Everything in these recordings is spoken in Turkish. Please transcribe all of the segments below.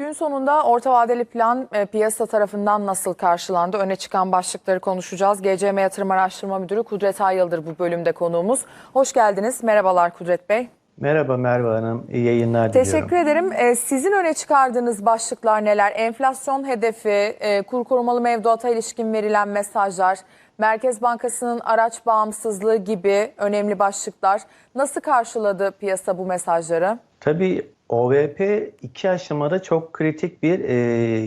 Gün sonunda orta vadeli plan e, piyasa tarafından nasıl karşılandı? Öne çıkan başlıkları konuşacağız. GCM Yatırım Araştırma Müdürü Kudret Ayıldır bu bölümde konuğumuz. Hoş geldiniz. Merhabalar Kudret Bey. Merhaba Merve Hanım, iyi yayınlar diliyorum. Teşekkür ederim. E, sizin öne çıkardığınız başlıklar neler? Enflasyon hedefi, e, kur korumalı mevduata ilişkin verilen mesajlar, Merkez Bankası'nın araç bağımsızlığı gibi önemli başlıklar. Nasıl karşıladı piyasa bu mesajları? Tabii OVP iki aşamada çok kritik bir e,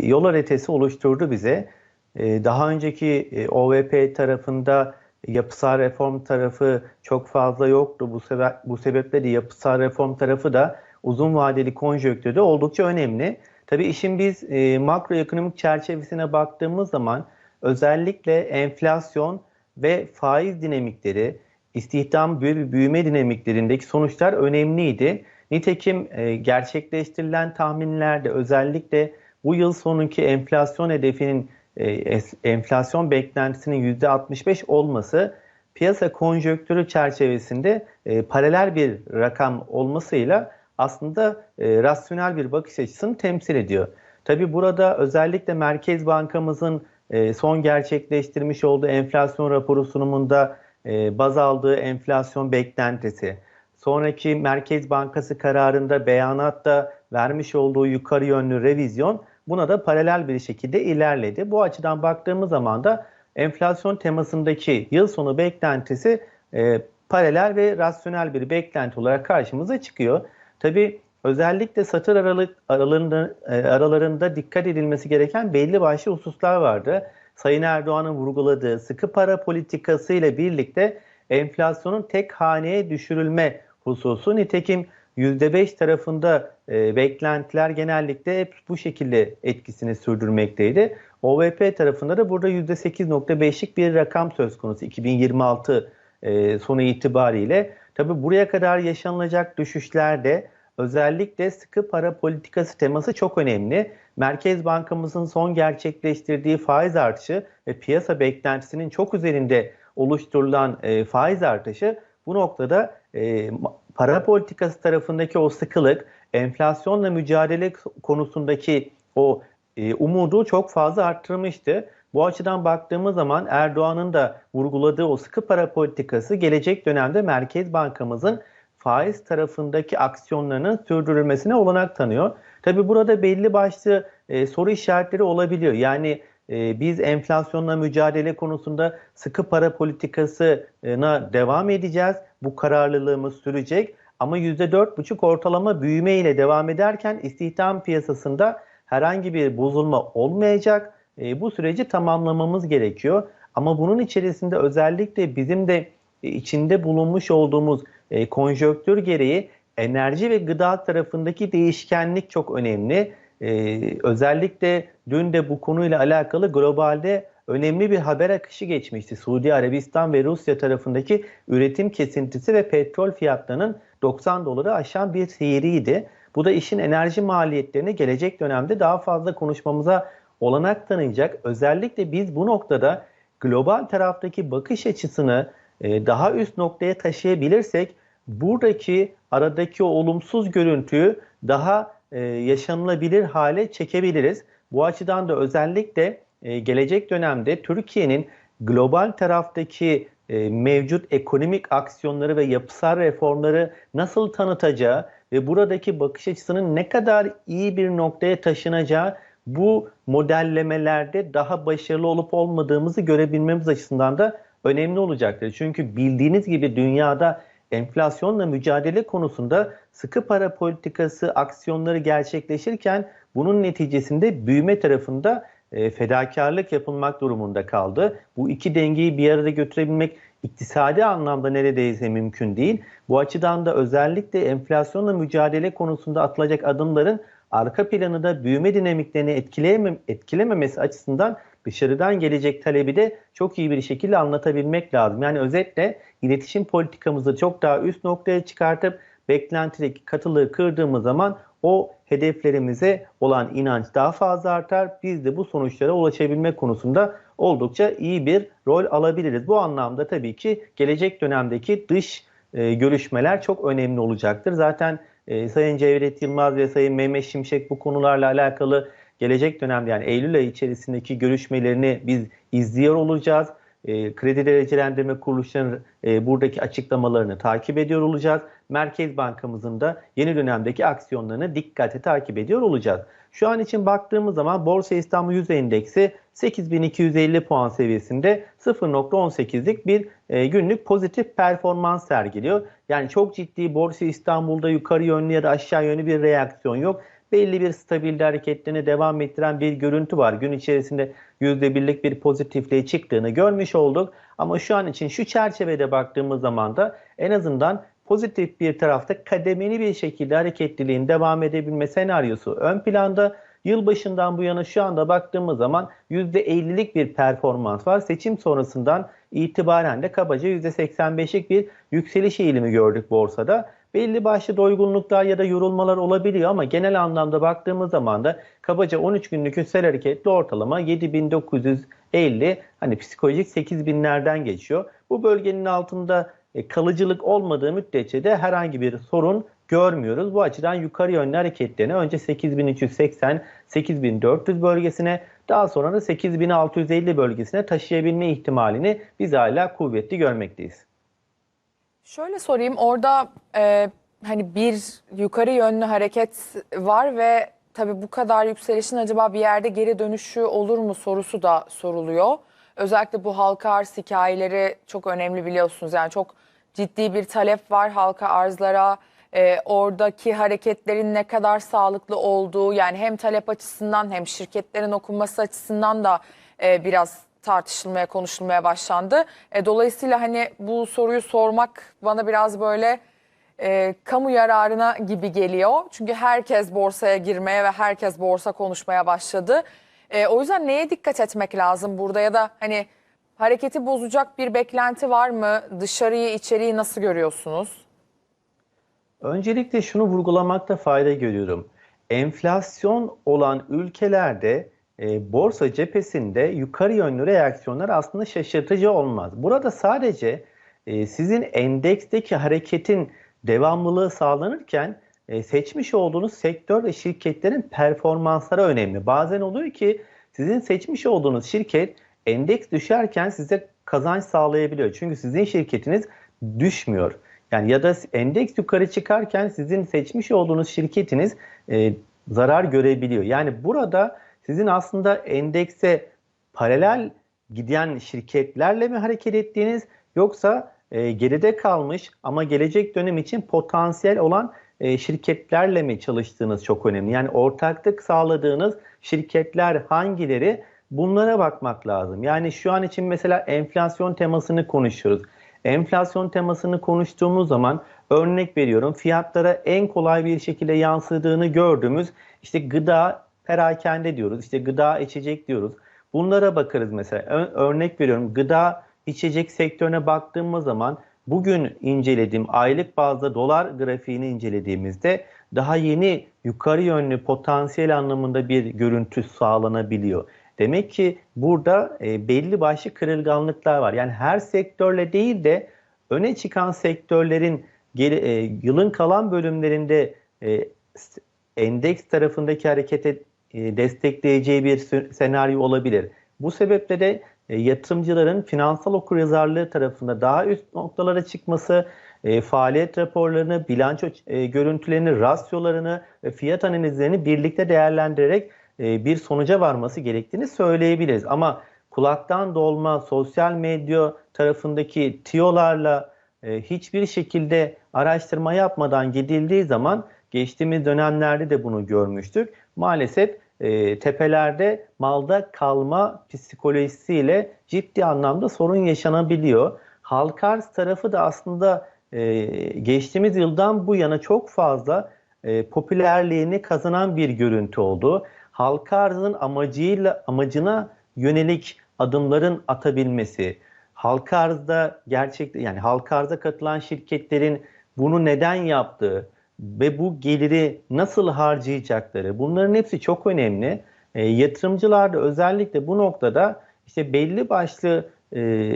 yol haritası oluşturdu bize. E, daha önceki e, OVP tarafında yapısal reform tarafı çok fazla yoktu. Bu, sebe bu sebeple de yapısal reform tarafı da uzun vadeli konjonktürde oldukça önemli. Tabii işin biz e, makroekonomik çerçevesine baktığımız zaman özellikle enflasyon ve faiz dinamikleri, istihdam büyü- büyüme dinamiklerindeki sonuçlar önemliydi. Nitekim e, gerçekleştirilen tahminlerde özellikle bu yıl sonunki enflasyon hedefinin e, enflasyon beklentisinin %65 olması piyasa konjonktürü çerçevesinde e, paralel bir rakam olmasıyla aslında e, rasyonel bir bakış açısını temsil ediyor. Tabi burada özellikle Merkez Bankamızın e, son gerçekleştirmiş olduğu enflasyon raporu sunumunda e, baz aldığı enflasyon beklentisi, sonraki Merkez Bankası kararında beyanatta vermiş olduğu yukarı yönlü revizyon buna da paralel bir şekilde ilerledi. Bu açıdan baktığımız zaman da enflasyon temasındaki yıl sonu beklentisi e, paralel ve rasyonel bir beklenti olarak karşımıza çıkıyor. Tabii özellikle satır aralık aralarında, e, aralarında dikkat edilmesi gereken belli başlı hususlar vardı. Sayın Erdoğan'ın vurguladığı sıkı para politikası ile birlikte enflasyonun tek haneye düşürülme hususu. Nitekim %5 tarafında e, beklentiler genellikle hep bu şekilde etkisini sürdürmekteydi. OVP tarafında da burada %8.5'lik bir rakam söz konusu 2026 e, sonu itibariyle. Tabi buraya kadar yaşanılacak düşüşlerde özellikle sıkı para politikası teması çok önemli. Merkez Bankamızın son gerçekleştirdiği faiz artışı ve piyasa beklentisinin çok üzerinde oluşturulan e, faiz artışı bu noktada e, para politikası tarafındaki o sıkılık, enflasyonla mücadele konusundaki o e, umudu çok fazla arttırmıştı. Bu açıdan baktığımız zaman Erdoğan'ın da vurguladığı o sıkı para politikası gelecek dönemde Merkez Bankamızın faiz tarafındaki aksiyonlarının sürdürülmesine olanak tanıyor. Tabi burada belli başlı e, soru işaretleri olabiliyor. Yani e, biz enflasyonla mücadele konusunda sıkı para politikasına devam edeceğiz. Bu kararlılığımız sürecek. Ama %4,5 ortalama büyüme ile devam ederken istihdam piyasasında herhangi bir bozulma olmayacak. E, bu süreci tamamlamamız gerekiyor. Ama bunun içerisinde özellikle bizim de e, içinde bulunmuş olduğumuz e, konjonktür gereği enerji ve gıda tarafındaki değişkenlik çok önemli. E, özellikle dün de bu konuyla alakalı globalde önemli bir haber akışı geçmişti. Suudi Arabistan ve Rusya tarafındaki üretim kesintisi ve petrol fiyatlarının 90 doları aşan bir seyriydi. Bu da işin enerji maliyetlerini gelecek dönemde daha fazla konuşmamıza olanak tanıyacak. Özellikle biz bu noktada global taraftaki bakış açısını e, daha üst noktaya taşıyabilirsek buradaki aradaki olumsuz görüntüyü daha e, yaşanılabilir hale çekebiliriz. Bu açıdan da özellikle e, gelecek dönemde Türkiye'nin global taraftaki e, mevcut ekonomik aksiyonları ve yapısal reformları nasıl tanıtacağı ve buradaki bakış açısının ne kadar iyi bir noktaya taşınacağı bu modellemelerde daha başarılı olup olmadığımızı görebilmemiz açısından da önemli olacaktır. Çünkü bildiğiniz gibi dünyada enflasyonla mücadele konusunda sıkı para politikası aksiyonları gerçekleşirken bunun neticesinde büyüme tarafında e, fedakarlık yapılmak durumunda kaldı. Bu iki dengeyi bir arada götürebilmek iktisadi anlamda neredeyse mümkün değil. Bu açıdan da özellikle enflasyonla mücadele konusunda atılacak adımların arka planı da büyüme dinamiklerini etkilememesi açısından dışarıdan gelecek talebi de çok iyi bir şekilde anlatabilmek lazım. Yani özetle iletişim politikamızı çok daha üst noktaya çıkartıp beklentideki katılığı kırdığımız zaman o hedeflerimize olan inanç daha fazla artar. Biz de bu sonuçlara ulaşabilme konusunda oldukça iyi bir rol alabiliriz. Bu anlamda tabii ki gelecek dönemdeki dış e, görüşmeler çok önemli olacaktır. Zaten e, Sayın Cevdet Yılmaz ve Sayın Mehmet Şimşek bu konularla alakalı gelecek dönemde yani Eylül ayı içerisindeki görüşmelerini biz izliyor olacağız. E, kredi derecelendirme kuruluşlarının e, buradaki açıklamalarını takip ediyor olacağız. Merkez Bankamızın da yeni dönemdeki aksiyonlarını dikkate takip ediyor olacağız. Şu an için baktığımız zaman Borsa İstanbul Yüz Endeksi 8250 puan seviyesinde 0.18'lik bir e, günlük pozitif performans sergiliyor. Yani çok ciddi Borsa İstanbul'da yukarı yönlü ya da aşağı yönlü bir reaksiyon yok. Belli bir stabilde hareketlerini devam ettiren bir görüntü var. Gün içerisinde %1'lik bir pozitifliğe çıktığını görmüş olduk. Ama şu an için şu çerçevede baktığımız zaman da en azından pozitif bir tarafta kademeli bir şekilde hareketliliğin devam edebilme senaryosu ön planda. Yılbaşından bu yana şu anda baktığımız zaman %50'lik bir performans var. Seçim sonrasından itibaren de kabaca %85'lik bir yükseliş eğilimi gördük borsada. Belli başlı doygunluklar ya da yorulmalar olabiliyor ama genel anlamda baktığımız zaman da kabaca 13 günlük üstel hareketli ortalama 7950 hani psikolojik 8000'lerden geçiyor. Bu bölgenin altında e, kalıcılık olmadığı müddetçe de herhangi bir sorun görmüyoruz. Bu açıdan yukarı yönlü hareketlerini önce 8380 8400 bölgesine daha sonra da 8650 bölgesine taşıyabilme ihtimalini biz hala kuvvetli görmekteyiz. Şöyle sorayım orada e, hani bir yukarı yönlü hareket var ve tabii bu kadar yükselişin acaba bir yerde geri dönüşü olur mu sorusu da soruluyor. Özellikle bu halka arz hikayeleri çok önemli biliyorsunuz. Yani çok ciddi bir talep var halka arzlara. E, oradaki hareketlerin ne kadar sağlıklı olduğu yani hem talep açısından hem şirketlerin okunması açısından da e, biraz tartışılmaya, konuşulmaya başlandı. E, dolayısıyla hani bu soruyu sormak bana biraz böyle e, kamu yararına gibi geliyor. Çünkü herkes borsaya girmeye ve herkes borsa konuşmaya başladı. E, o yüzden neye dikkat etmek lazım burada ya da hani hareketi bozacak bir beklenti var mı? Dışarıyı, içeriği nasıl görüyorsunuz? Öncelikle şunu vurgulamakta fayda görüyorum. Enflasyon olan ülkelerde e, borsa cephesinde yukarı yönlü reaksiyonlar aslında şaşırtıcı olmaz. Burada sadece e, sizin endeksteki hareketin devamlılığı sağlanırken e, seçmiş olduğunuz sektör ve şirketlerin performansları önemli. Bazen oluyor ki sizin seçmiş olduğunuz şirket endeks düşerken size kazanç sağlayabiliyor. Çünkü sizin şirketiniz düşmüyor. Yani ya da endeks yukarı çıkarken sizin seçmiş olduğunuz şirketiniz e, zarar görebiliyor. Yani burada sizin aslında endekse paralel giden şirketlerle mi hareket ettiğiniz yoksa e, geride kalmış ama gelecek dönem için potansiyel olan e, şirketlerle mi çalıştığınız çok önemli. Yani ortaklık sağladığınız şirketler hangileri bunlara bakmak lazım. Yani şu an için mesela enflasyon temasını konuşuyoruz. Enflasyon temasını konuştuğumuz zaman örnek veriyorum fiyatlara en kolay bir şekilde yansıdığını gördüğümüz işte gıda perakende diyoruz. işte gıda içecek diyoruz. Bunlara bakarız mesela. Örnek veriyorum gıda içecek sektörüne baktığımız zaman bugün incelediğim aylık bazda dolar grafiğini incelediğimizde daha yeni yukarı yönlü potansiyel anlamında bir görüntü sağlanabiliyor. Demek ki burada e, belli başlı kırılganlıklar var. Yani her sektörle değil de öne çıkan sektörlerin geri, e, yılın kalan bölümlerinde e, endeks tarafındaki harekete e, destekleyeceği bir senaryo olabilir. Bu sebeple de e, yatırımcıların finansal okuryazarlığı tarafında daha üst noktalara çıkması, e, faaliyet raporlarını, bilanço görüntülerini, rasyolarını ve fiyat analizlerini birlikte değerlendirerek bir sonuca varması gerektiğini söyleyebiliriz. Ama kulaktan dolma sosyal medya tarafındaki tiyolarla e, hiçbir şekilde araştırma yapmadan gidildiği zaman geçtiğimiz dönemlerde de bunu görmüştük. Maalesef e, tepelerde malda kalma psikolojisiyle ciddi anlamda sorun yaşanabiliyor. Halka arz tarafı da aslında e, geçtiğimiz yıldan bu yana çok fazla e, popülerliğini kazanan bir görüntü oldu. Halka arzın amacıyla amacına yönelik adımların atabilmesi, halka arzda gerçekten yani halka katılan şirketlerin bunu neden yaptığı ve bu geliri nasıl harcayacakları bunların hepsi çok önemli. E, yatırımcılar da özellikle bu noktada işte belli başlı e,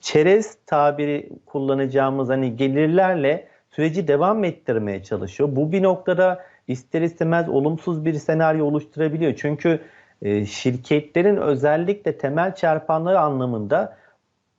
çerez tabiri kullanacağımız hani gelirlerle süreci devam ettirmeye çalışıyor. Bu bir noktada ister istemez olumsuz bir senaryo oluşturabiliyor. Çünkü e, şirketlerin özellikle temel çarpanları anlamında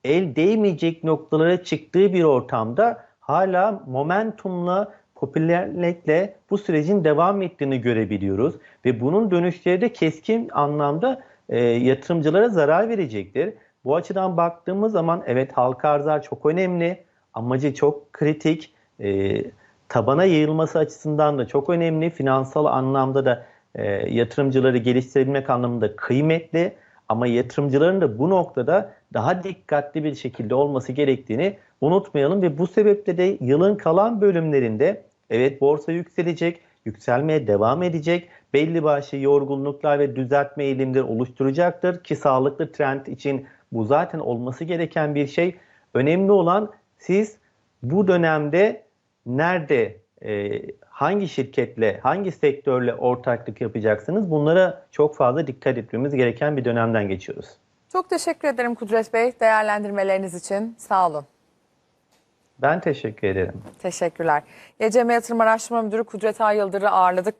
el değmeyecek noktalara çıktığı bir ortamda hala momentumla, popülerlikle bu sürecin devam ettiğini görebiliyoruz. Ve bunun dönüşleri de keskin anlamda e, yatırımcılara zarar verecektir. Bu açıdan baktığımız zaman evet halka arzlar çok önemli, amacı çok kritik, e, tabana yayılması açısından da çok önemli, finansal anlamda da e, yatırımcıları geliştirebilmek anlamında kıymetli. Ama yatırımcıların da bu noktada daha dikkatli bir şekilde olması gerektiğini unutmayalım ve bu sebeple de yılın kalan bölümlerinde evet borsa yükselecek, yükselmeye devam edecek. Belli başlı yorgunluklar ve düzeltme eğilimleri oluşturacaktır ki sağlıklı trend için bu zaten olması gereken bir şey. Önemli olan siz bu dönemde nerede e, hangi şirketle, hangi sektörle ortaklık yapacaksınız? Bunlara çok fazla dikkat etmemiz gereken bir dönemden geçiyoruz. Çok teşekkür ederim Kudret Bey değerlendirmeleriniz için. Sağ olun. Ben teşekkür ederim. Teşekkürler. YCM Yatırım Araştırma Müdürü Kudret Ay Yıldır'ı ağırladık.